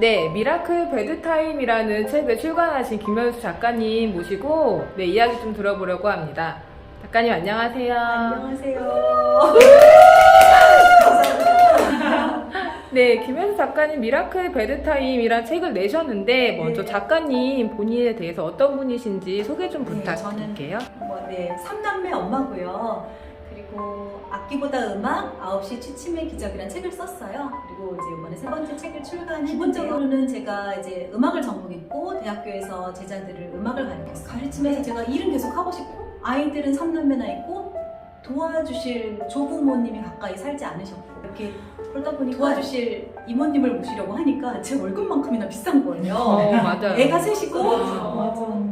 네, 미라클 베드타임이라는 책을 출간하신 김현수 작가님 모시고 네, 이야기 좀 들어보려고 합니다. 작가님 안녕하세요. 안녕하세요. 네, 김현수 작가님 미라클 베드타임이라는 책을 내셨는데 먼저 네. 작가님 본인에 대해서 어떤 분이신지 소개 좀 네, 부탁드릴게요. 뭐, 네, 삼남매 엄마고요. 그리고 악기보다 음악, 9시 취침의 기적이라는 책을 썼어요. 그리고 이제 이번에 세 번째 책을 출간. 기본적으로는 제가 이제 음악을 전공했고 대학교에서 제자들을 음악을 가르쳤어요. 가르치면서 제가 일은 계속 하고 싶고 아이들은 삼남매나 있고 도와주실 조부모님이 가까이 살지 않으셨고 이렇게 그러다 보니 도와주실 이모님을 모시려고 하니까 제 월급만큼이나 비싼 거예요. 어, 맞아요. 애가 셋이고.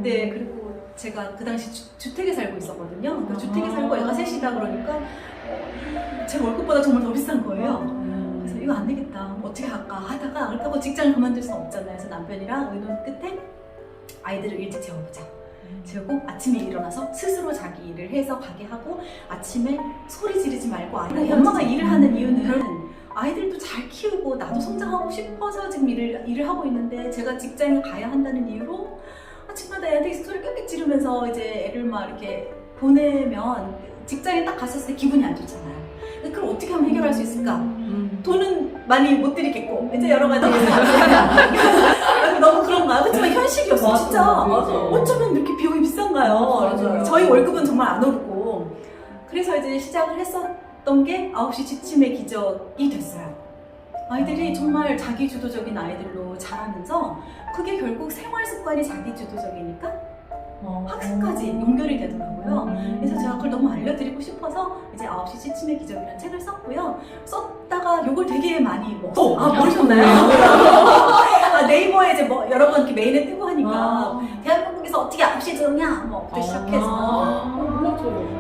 네 그리고 제가 그 당시 주, 택에 살고 있었거든요. 그러니까 주택에 살고 애가 셋이다 그러니까 어, 제 월급보다 정말 더 비싼 거예요. 그래서 이거 안 되겠다. 어떻게 할까 하다가 그렇다고 직장을 그만둘 수 없잖아요. 그래서 남편이랑 의논 끝에 아이들을 일찍 재워보자. 재우고 아침에 일어나서 스스로 자기 일을 해서 가게 하고 아침에 소리 지르지 말고 아이가 엄마가 일을 하는 이유는 아이들도 잘 키우고 나도 성장하고 싶어서 지금 일을, 일을 하고 있는데 제가 직장을 가야 한다는 이유로 아침마다 애한테 소리 꽥꽥 지르면서 이제 애를 막 이렇게 보내면 직장에 딱 갔었을 때 기분이 안 좋잖아요. 그걸 어떻게 하면 해결할 수 있을까? 음. 돈은 많이 못 드리겠고 이제 여러 가지 너무 그런가요? 그렇지만 현실이었어 맞아, 진짜 맞아. 어쩌면 이렇게 비용이 비싼가요? 맞아요. 저희 월급은 정말 안 오르고 그래서 이제 시작을 했었던 게 9시 지침의 기적이 됐어요 아이들이 정말 자기 주도적인 아이들로 자라면서 그게 결국 생활 습관이 자기 주도적이니까 학습까지 연결이 되더라고요 그래서 제가 그걸 너무 알려드리고 싶어서 이제 9시 취침의 기적이라는 책을 썼고요. 썼다가 욕을 되게 많이 먹었어요. 아, 모르셨나요? 아, 네이버에 이제 뭐 여러 번 이렇게 메일에 뜨고 하니까 대한 민국에서 어떻게 9시에 들었냐? 뭐 부터 시작해서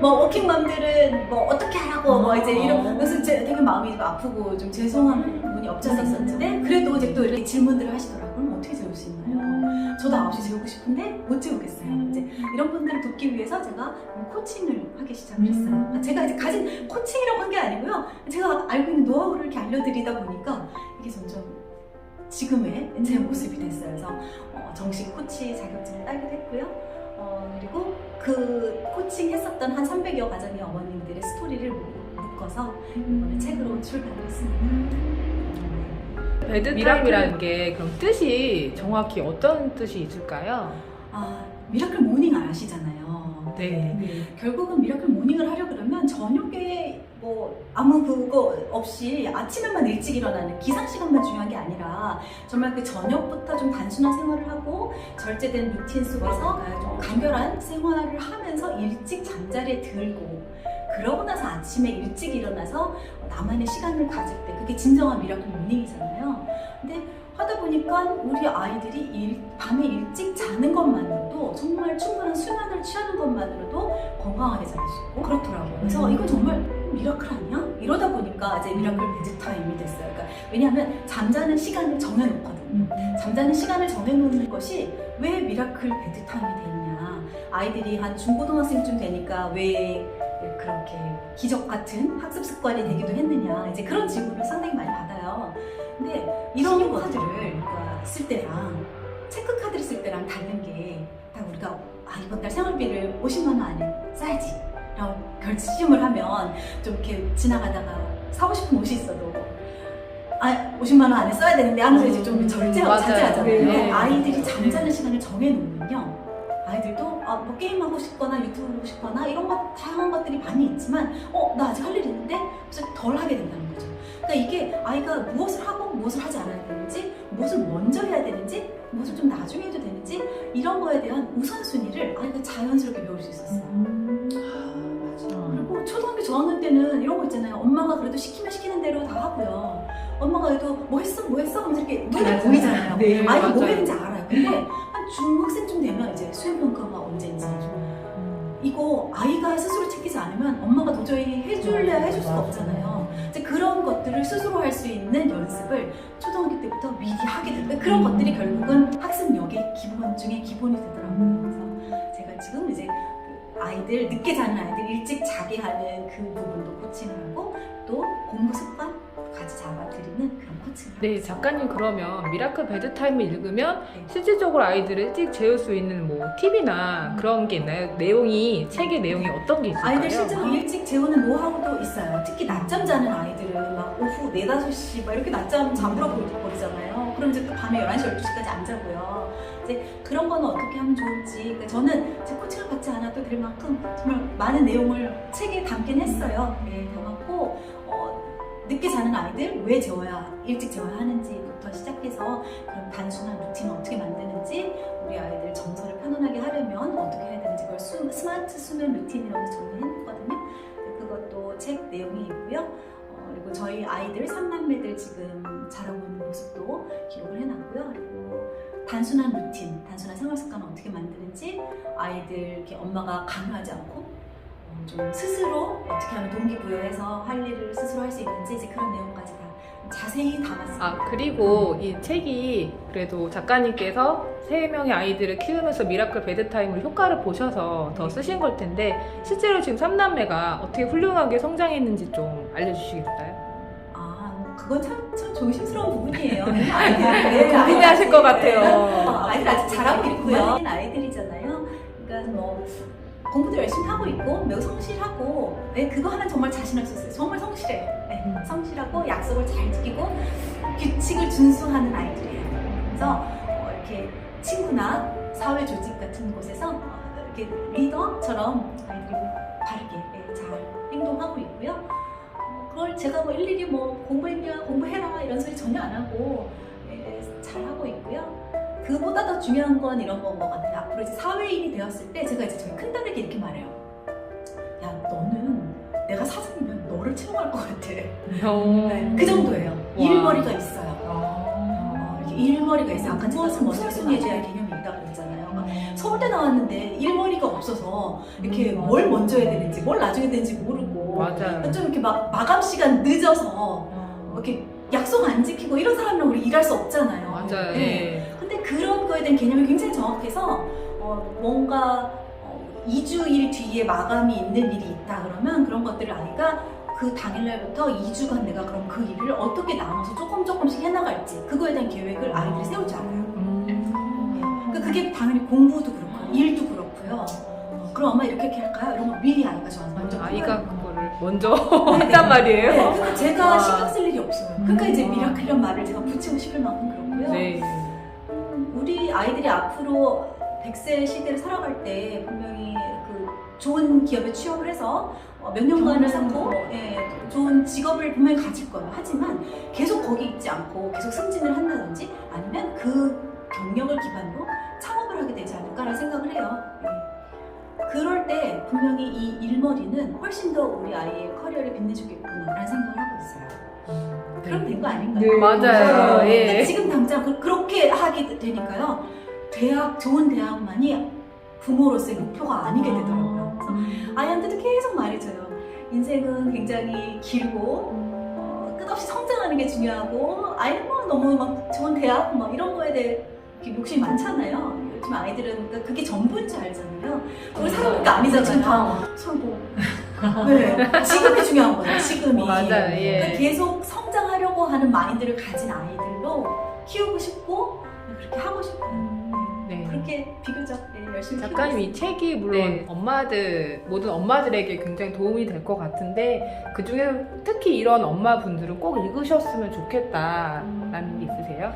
뭐 워킹맘들은 뭐 어떻게 하라고 뭐 이제 이런 그래서 제 되게 마음이 좀 아프고 좀 죄송한 부분이 있었는데 그래도 이제 또 이렇게 질문들을 하시더라고요. 그럼 어떻게 재울 수 있나요? 저도 9시 재우고 싶은데 못 재우겠어요. 이제 이런 분들을 돕기 위해서 제가 코칭을 하기 시작을 했어요. 아, 제가 이제 가진 코칭이라고 한 게 아니고요. 제가 알고 있는 노하우를 이렇게 알려드리다 보니까 이게 점점 지금의 제 모습이 됐어요. 그래서 어, 정식 코치 자격증을 따기도 했고요. 어, 그리고 그 코칭 했었던 한 300여 가정의 어머님들의 스토리를 묶어서 이번에 책으로 출간을 했습니다. 베드타임이라는 게 그럼 뜻이 정확히 어떤 뜻이 있을까요? 아, 미라클 모닝 아시잖아요. 네. 결국은 미라클 모닝을 하려 그러면 저녁에 뭐 아무 그거 없이 아침에만 일찍 일어나는 기상 시간만 중요한 게 아니라 정말 그 저녁부터 좀 단순한 생활을 하고 절제된 루틴 속에서 좀 간결한 생활을 하면서 일찍 잠자리에 들고 그러고 나서 아침에 일찍 일어나서 나만의 시간을 가질 때 그게 진정한 미라클 모닝이잖아요. 근데 하다 보니까 우리 아이들이 일- 밤에 일찍 자는 것만으로도 정말 충분한 수면을 취하는 것만으로도 건강하게 자랄 수 있고 그렇더라고요. 그래서 이건 정말 미라클 아니야? 이러다 보니까 이제 미라클 베드타임이 됐어요. 그러니까 왜냐하면 잠자는 시간을 정해놓거든요. 잠자는 시간을 정해놓는 것이 왜 미라클 베드타임이 됐냐. 아이들이 한 중고등학생쯤 되니까 왜 그렇게 기적 같은 학습 습관이 되기도 했느냐. 이제 그런 질문을 상당히 많이 받아요. 이런 우리가 쓸 때랑 체크카드를 쓸 때랑 다른 게딱 우리가 아 이번 달 생활비를 50만 원 안에 써야지. 라고 결심을 하면 좀 이렇게 지나가다가 사고 싶은 옷이 있어도 아 50만 원 안에 써야 되는데 하면서 이제 좀 음, 절제하고 맞아요. 자제하잖아요. 네. 아이들이 잠자는 시간을 정해놓으면요. 아이들도 아, 뭐 게임하고 싶거나 유튜브 보고 싶거나 이런 것 다양한 것들이 많이 있지만 어 나 아직 할 일 있는데 그래서 덜 하게 된다는 거죠 그러니까 이게 아이가 무엇을 하고 무엇을 하지 않아야 되는지 무엇을 먼저 해야 되는지 무엇을 좀 나중에 해도 되는지 이런 거에 대한 우선순위를 아이가 자연스럽게 배울 수 있었어요. 그리고 초등학교 저학년 때는 이런 거 있잖아요. 엄마가 그래도 시키면 시키는 대로 다 하고요. 엄마가 그래도 뭐 했어? 뭐 했어? 하면서 이렇게 눈에 맞아요. 보이잖아요. 네, 아이가 뭐 맞아요. 했는지 알아요. 근데 한 중학생쯤 되면 이제 수행 평가가 언제인지 이거 아이가 스스로 챙기지 않으면 엄마가 도저히 해줄래야 해줄 수가 없잖아요. 이제 그런 것들을 스스로 할 수 있는 연습을 초등학교 때부터 미리 하게 되고 그런 것들이 결국은 학습력의 기본 중에 기본이 되더라고요. 그래서 제가 지금 이제 그 아이들 늦게 자는 아이들 일찍 자게 하는 그 부분도 코칭을 하고 또 공부 습관 잡아드리는 그런 코칭을 네. 작가님 그러면 미라클 베드타임을 읽으면 네. 실질적으로 아이들을 일찍 재울 수 있는 뭐 팁이나 그런 게 있나요? 내용이 책의 내용이 어떤 게 있을까요? 아이들 실제로 일찍 재우는 노하우도 있어요. 특히 낮잠 자는 아이들은 막 오후 4, 5시 막 이렇게 낮잠 잠들어 버리잖아요. 그럼 이제 또 밤에 11시, 12시까지 안 자고요. 이제 그런 거는 어떻게 하면 좋을지. 그러니까 저는 제 코칭을 받지 않아도 될 만큼 정말 많은 내용을 책에 담긴 했어요. 네, 담았고, 어, 늦게 자는 아이들 왜 재워야, 일찍 재워야 하는지부터 시작해서 그런 단순한 루틴을 어떻게 만드는지 우리 아이들 정서를 편안하게 하려면 어떻게 해야 되는지 그걸 수- 스마트 수면 루틴이라고 정리했거든요. 그것도 책 내용이 있고요. 어, 그리고 저희 아이들 삼남매들 지금 자라고 있는 모습도 기록을 해놨고요. 그리고 단순한 루틴, 단순한 생활 습관을 어떻게 만드는지 아이들 이렇게 엄마가 강요하지 않고 어, 좀 스스로 어떻게 하면 동기부여해서 할 일을 스스로 할 수 있는지 이제 그런 내용까지 다 자세히 담았습니다. 아, 그리고 이 책이 그래도 작가님께서 세 명의 아이들을 키우면서 미라클 베드타임을 효과를 보셔서 더 쓰신 걸 텐데 실제로 지금 삼남매가 어떻게 훌륭하게 성장했는지 좀 알려주시겠어요? 아, 그건 참, 참 조심스러운 부분이에요. 아이들, 고민하실 것 같아요. 아이들 아직 잘하고 있고요. 아이들이잖아요. 그러니까 뭐 공부도 열심히 하고 있고 매우 성실하고 네, 그거 하나 정말 자신할 수 있어요. 정말 성실해요. 네, 음. 성실하고 약속을 잘 지키고 규칙을 준수하는 아이들이에요. 그래서 어, 이렇게 친구나 사회 조직 같은 곳에서 어, 이렇게 리더처럼 아이들이 바르게 네, 잘 행동하고 있고요. 어, 그걸 제가 뭐 일일이 뭐 공부했냐 공부해라 이런 소리 전혀 안 하고 네, 잘 하고 있고요. 그보다 더 중요한 건 이런 건 것 같아요. 앞으로 이제 사회인이 되었을 때 제가 이제 저희 큰딸에게 이렇게 말해요. 야 너는 내가 사장이면 너를 채용할 것 같아. 네, 그 정도예요. 와. 일머리가 있어요. 아. 어, 이렇게 일머리가 있어요. 아까 제가 무엇은 우선순위에 대한 개념이 있다고 그랬잖아요. 서울대 나왔는데 일머리가 없어서 이렇게 뭘 먼저 해야 되는지 뭘 나중에 해야 되는지 모르고 맞아요. 좀 이렇게 막 마감 시간 늦어서 이렇게 약속 안 지키고 이런 사람이랑 우리 일할 수 없잖아요. 맞아요. 네. 그런 거에 대한 개념이 굉장히 정확해서 어, 뭔가 어, 2주일 뒤에 마감이 있는 일이 있다 그러면 그런 것들을 아이가 그 당일날부터 2주간 내가 그럼 그 일을 어떻게 나눠서 조금 조금씩 해나갈지 그거에 대한 계획을 아이들이 세우지 않아요. 그러니까 그게 당연히 공부도 그렇고 일도 그렇고요. 어, 그럼 엄마 이렇게 이렇게 할까요? 이런 걸 미리 아이가 저한테 먼저 아이가. 그거를 먼저 네, 네. 했단 말이에요. 네, 그러니까 제가 와. 신경 쓸 일이 없어요. 그러니까 이제 음. 미라클이란 말을 제가 붙이고 싶을 만큼 그렇고요. 네. 우리 아이들이 앞으로 100세 시대를 살아갈 때 분명히 그 좋은 기업에 취업을 해서 어, 몇 년간을 쌓고 예, 좋은 직업을 분명히 가질 거예요. 하지만 계속 거기 있지 않고 계속 승진을 한다든지 아니면 그 경력을 기반으로 창업을 하게 되지 않을까라는 생각을 해요. 예. 그럴 때 분명히 이 일머리는 훨씬 더 우리 아이의 커리어를 빛내주겠구나라는 생각을 하고 있어요. 그럼 된 거 아닌가요? 네, 맞아요. 근데 예. 지금 당장 그- 그렇게 하게 되니까요. 대학 좋은 대학만이 부모로서의 목표가 아니게 되더라고요. 그래서 아이한테도 계속 말해줘요. 인생은 굉장히 길고 어, 끝없이 성장하는 게 중요하고 아이는 뭐 너무 막 좋은 대학 뭐 이런 거에 대해 욕심이 많잖아요. 요즘 아이들은 그러니까 그게 전부인 줄 알잖아요. 우리 게 아니잖아요. 솔보. 네, 지금이 중요한 거예요. 지금이. 맞아요. 예. 그러니까 계속 성장하려고 하는 마인드를 가진 아이들로 키우고 싶고 그렇게 하고 싶어요. 네. 그렇게 비교적 네, 열심히 작가님 이 책이 물론 엄마들 모든 엄마들에게 굉장히 도움이 될 것 같은데 그 중에 특히 이런 엄마분들은 꼭 읽으셨으면 좋겠다라는 게 있으세요?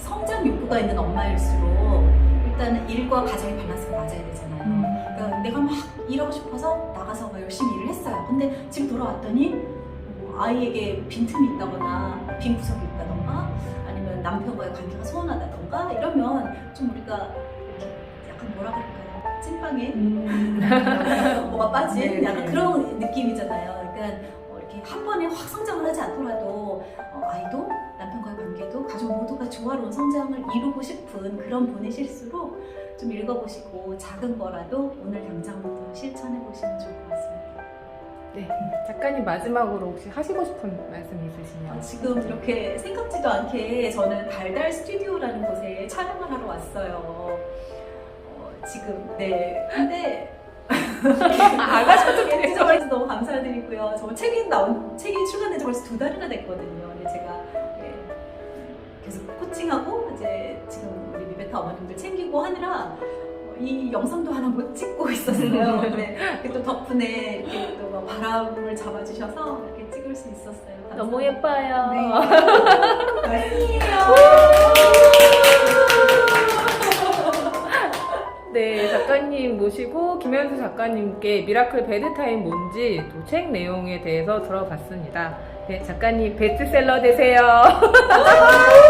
성장 욕구가 있는 엄마일수록 일단은 일과 가정의 밸런스가 맞아야 되잖아요. 그러니까 내가 막 일하고 싶어서 나가서 막 열심히 일을 했어요. 근데 집 돌아왔더니 뭐 아이에게 빈틈이 있다거나 빈 구석이 있다던가 아니면 남편과의 관계가 소원하다던가 이러면 좀 우리가 약간 뭐라 그럴까요? 찐빵에 뭐가 빠진 네, 약간 네. 그런 느낌이잖아요. 그러니까 어, 이렇게 한 번에 확 성장을 하지 않더라도 어, 아이도 남편과의 관계도 가족 모두가 조화로운 성장을 이루고 싶은 그런 분이실수록 좀 읽어보시고 작은 거라도 오늘 당장부터 실천해 보시면 좋을 것 같습니다. 네. 작가님 마지막으로 혹시 하시고 싶은 말씀 있으시면? 아, 지금 이렇게 생각지도 않게 저는 달달 스튜디오라는 곳에 촬영을 하러 왔어요. 어, 지금 네. 근데 안 하셔도 해주셔서 너무 감사드리고요. 저 책이 나온 책이 출간된 지 벌써 두 달이나 됐거든요. 근데 제가 예, 계속 코칭하고 이제 지금 우리 미베타 어머님들 챙기고 하느라 이 영상도 하나 못 찍고 있었어요. 근데 이렇게 또 덕분에 이렇게 또뭐 바람을 잡아주셔서 이렇게 찍을 수 있었어요. 너무 감사합니다. 예뻐요. 네. 네, 작가님 모시고 김현수 작가님께 미라클 베드타임 뭔지 또 책 내용에 대해서 들어봤습니다. 네, 작가님 베스트셀러 되세요.